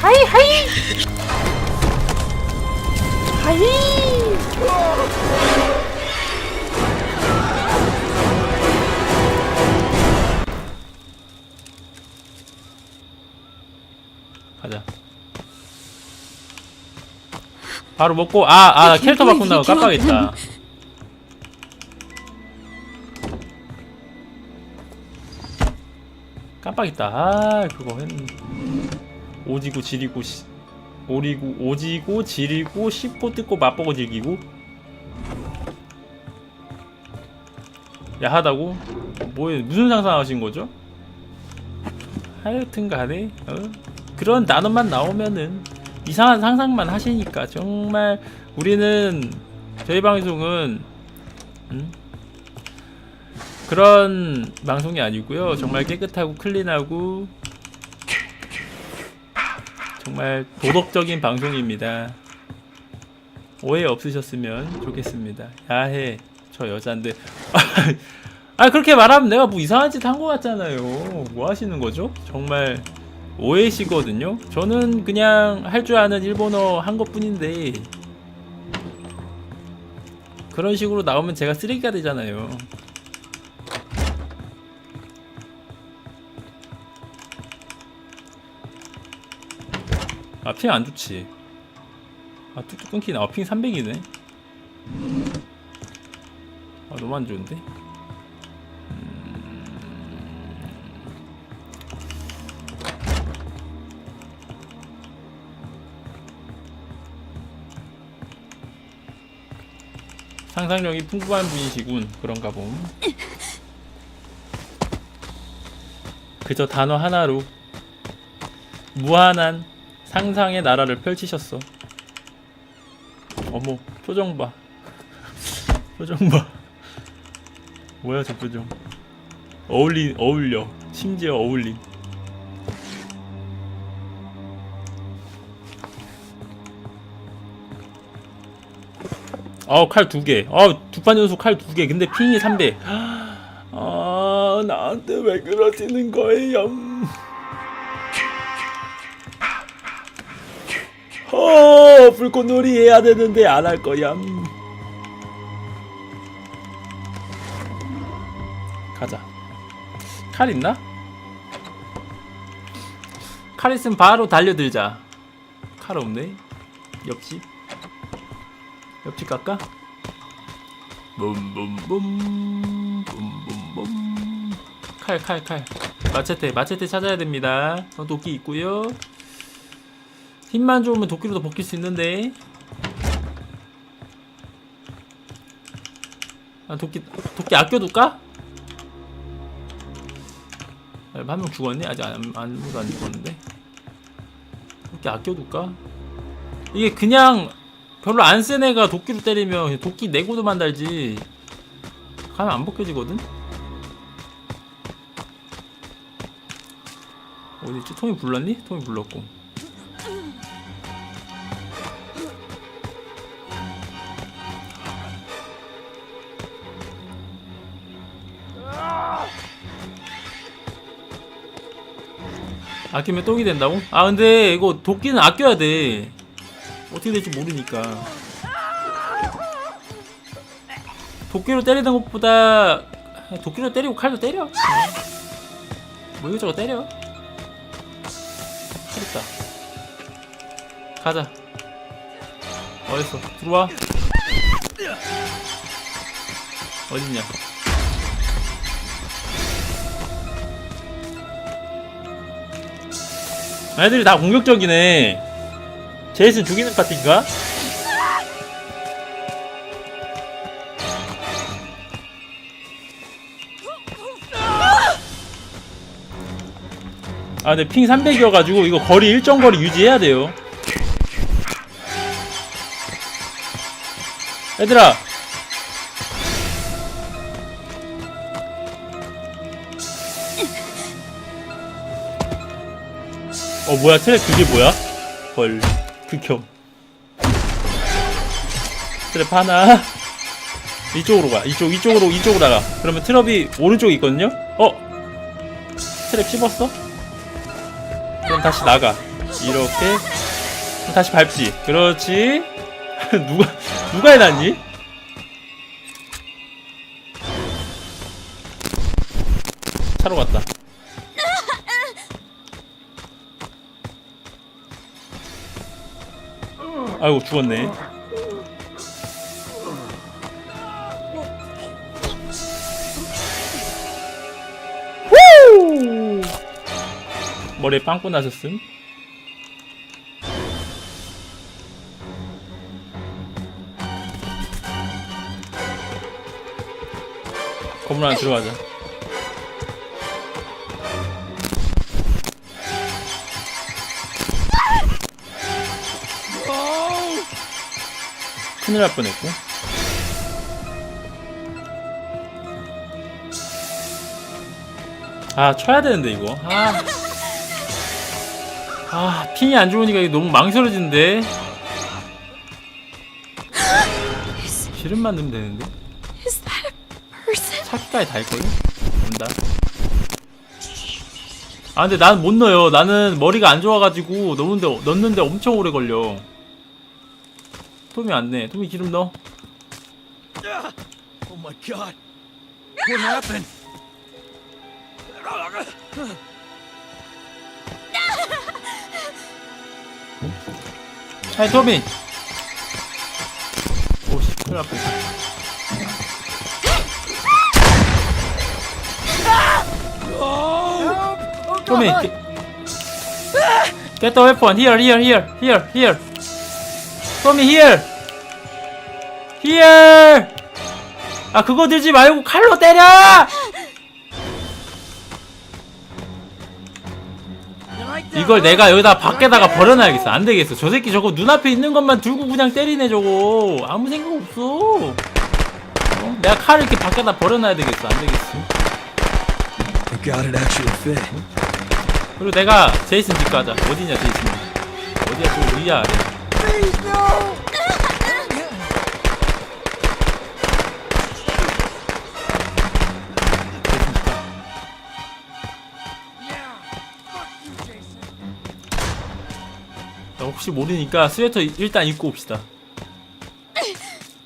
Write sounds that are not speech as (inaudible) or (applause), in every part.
하이 하이. 하이. 가자. 바로 먹고 아아 나 캐릭터 바꾼다고. 깜빡했다. 깜빡했다. 아 그거 했는데 오지고 지리고 시, 오리고 오지고 지리고 씹고 뜯고 맛보고 즐기고 야하다고 뭐에 무슨 상상하신 거죠? 하여튼 간에 어? 그런 단어만 나오면은 이상한 상상만 하시니까 정말 우리는 저희 방송은 음? 그런 방송이 아니고요 정말 깨끗하고 클린하고 정말 도덕적인 방송입니다. 오해 없으셨으면 좋겠습니다. 야해 저 여잔데. (laughs) 아 그렇게 말하면 내가 뭐 이상한 짓한거 같잖아요. 뭐 하시는 거죠? 정말 오해시거든요. 저는 그냥 할 줄 아는 일본어 한 것뿐인데 그런 식으로 나오면 제가 쓰레기가 되잖아요 아 핑 안 좋지. 아 뚝뚝 끊기네. 아핑 300이네. 아 너무 안 좋은데? 상상력이 풍부한 분이시군. 그런가 봄. 그저 단어 하나로 무한한 상상의 나라를 펼치셨어 어머 표정 봐 (laughs) 표정 봐 뭐야 저 표정 어울리 어울려 심지어 어울림 아우 칼 두 개. 아우 두판 연속 칼 두 개. 근데 핑이 300. (gasps) 아 나한테 왜 그러시는 거예요? 어 불꽃놀이 해야 되는데 안 할 거야. 가자. 칼 있나? 칼 있으면 바로 달려들자. 칼 없네. 옆집. 옆집 갈까? 붐붐붐 붐붐붐 칼 칼 칼 마체테 마체테 찾아야 됩니다 어, 도끼 있고요 힘만 좋으면 도끼로도 벗길 수 있는데 아 도끼 도끼 아껴둘까? 한명 죽었니? 아직 안, 아무도 안 죽었는데 도끼 아껴둘까? 이게 그냥 별로 안 센 애가 도끼로 때리면 도끼 내고도만 달지 가면 안 벗겨지거든? 어디있지? 톰이 불렀니? 톰이 불렀고 아끼면 똥이 된다고? 아 근데 이거 도끼는 아껴야 돼. 어떻게 될지 모르니까. 도끼로 때리는 것보다 도끼로 때리고 칼로 때려? 뭐 이것저것 때려? 칼 있다. 가자. 어딨어? 들어와. 어딨냐 애들이 다 공격적이네 제이슨 죽이는 파티인가? 아 근데 핑 300이어가지고 이거 거리 일정 거리 유지해야 돼요 얘들아 어 뭐야? 트랙 그게 뭐야? 헐. 극혐. 트랩 하나. 이쪽으로 가. 이쪽 이쪽으로 이쪽으로 나가. 그러면 트랩이 오른쪽에 있거든요? 어? 트랩 씹었어? 그럼 다시 나가. 이렇게. 다시 밟지. 그렇지. (laughs) 누가 누가 해놨니? 차로 갔다 아이고 죽었네. 후! 머리에 빵꾸 나셨음? 건물 안에 들어가자 큰일 날 뻔했고. 아 쳐야 되는데 이거. 아, 아 핑이 안 좋으니까 이게 너무 망설여지는데. 기름만 넣으면 되는데. Is that a person? 차기까지 다 할거든 온다. 아 근데 나는 못 넣어요. 나는 머리가 안 좋아가지고 넣는데 넣는데 엄청 오래 걸려 톰이 안내 톰이 기름 넣어 Oh my god. What happened? 아이 토미 오씨 큰일 날 뻔했다 토미 get, the weapon here here here here here 토미 here 아 그거 들지 말고 칼로 때려! 이걸 내가 여기다 밖에다가 버려놔야겠어. 안 되겠어. 저 새끼 저거 눈앞에 있는 것만 들고 그냥 때리네 저거. 아무 생각 없어. 어? 내가 칼을 이렇게 밖에다 버려놔야 되겠어. 안 되겠어. Thank God it actually fit. 그리고 내가 제이슨 집 가자. 어디냐 제이슨. 어디야 저 위야 혹시 모르니까 스웨터 일단 입고 옵시다.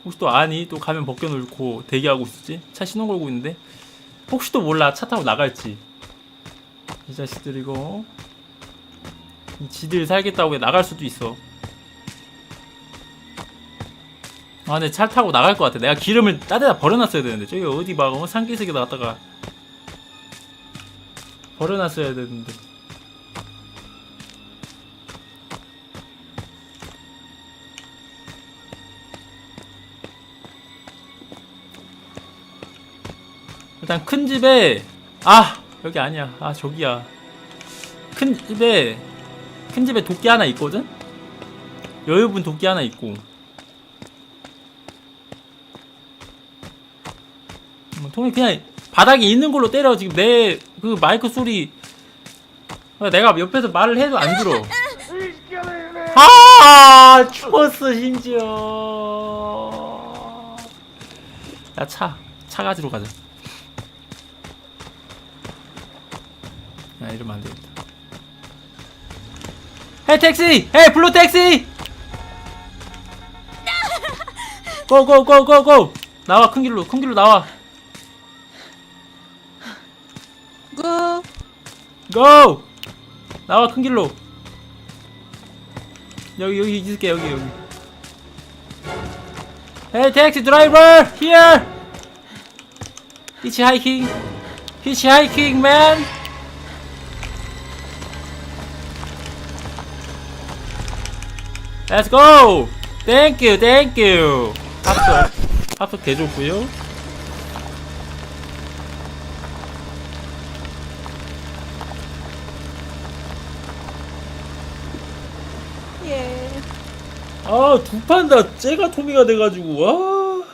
혹시 또 아니 또 가면 벗겨놓고 대기하고 있었지? 차 신호 걸고 있는데? 혹시 또 몰라 차 타고 나갈지. 이 자식들 이거. 이 지들 살겠다고 그냥 나갈 수도 있어. 아 근데 차 타고 나갈 것 같아. 내가 기름을 따대다 버려놨어야 되는데. 저기 어디 막 어, 산기슭에다 갖다가 버려놨어야 되는데 일단 큰 집에 아 여기 아니야. 아 저기야. 큰 집에 큰 집에 도끼 하나 있거든? 여유분 도끼 하나 있고. 음, 통이 그냥 바닥에 있는 걸로 때려. 지금 내 그 마이크 소리. 내가 옆에서 말을 해도 안 들어. 아 죽었어 심지어. 야 차. 차 가지러 가자 야 이러면 안 되겠다 헤이 택시! 헤이 블루 택시! 고고고고고! 나와 큰 길로 큰 길로 나와 Go. 고! 나와 큰 길로 여기 여기 있을게 여기 여기 헤이 택시 드라이버 here 히치하이킹 히치하이킹 맨 Let's go! Thank you, thank you. 합석, 합석 개 좋고요. Yeah. 아, 두 판다 쟤가 토미가 돼 가지고, 와.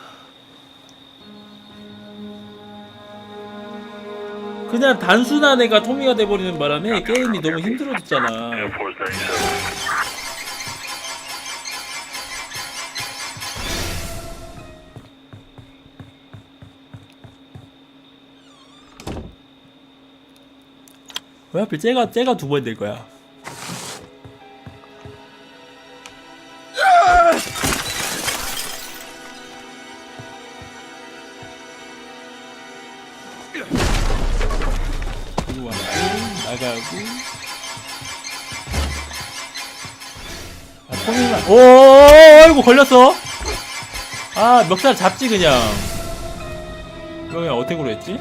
그냥 단순한 애가 토미가 돼버리는 바람에 게임이 너무 힘들어졌잖아. 왜 하필 쟤가 쟤가 두 번 될 거야? 이거 와고 나가고 아 포기만 오 아이고 걸렸어 아 멱살 잡지 그냥 그러면 어택으로 했지?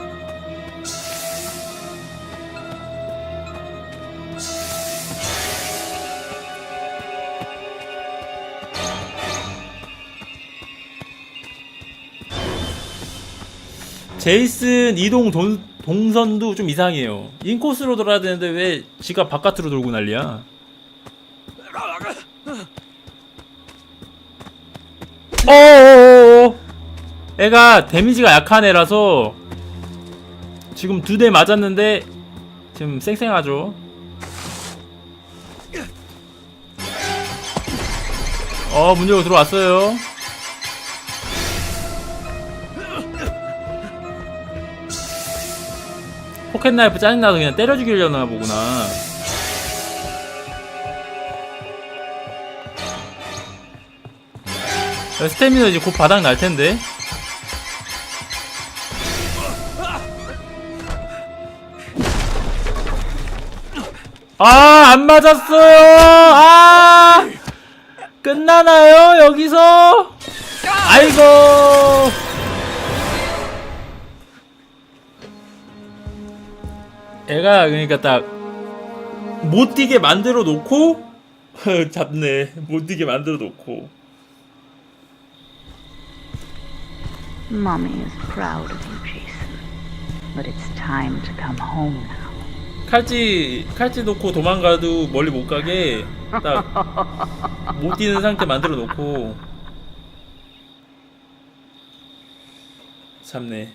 제이슨 이동 돈, 동선도 좀 이상해요. 인코스로 돌아야 되는데 왜 지가 바깥으로 돌고 난리야? 어어어어 애가 데미지가 약한 애라서 지금 두 대 맞았는데 지금 쌩쌩하죠. 어, 문 열고 들어왔어요. 포켓 나이프 짜증나서 그냥 때려 죽이려나 보구나. 야, 스태미너 이제 곧 바닥 날 텐데. 아, 안 맞았어요. 아, 끝나나요 여기서? 아이고. 애가 그러니까 딱 못 뛰게 만들어 놓고 (laughs) 잡네 못 뛰게 만들어 놓고 Mommy is proud of you, Jason. But it's time to come home now. 칼찌 칼찌 놓고 도망가도 멀리 못 가게 딱 (laughs) 못 뛰는 상태 만들어 놓고 잡네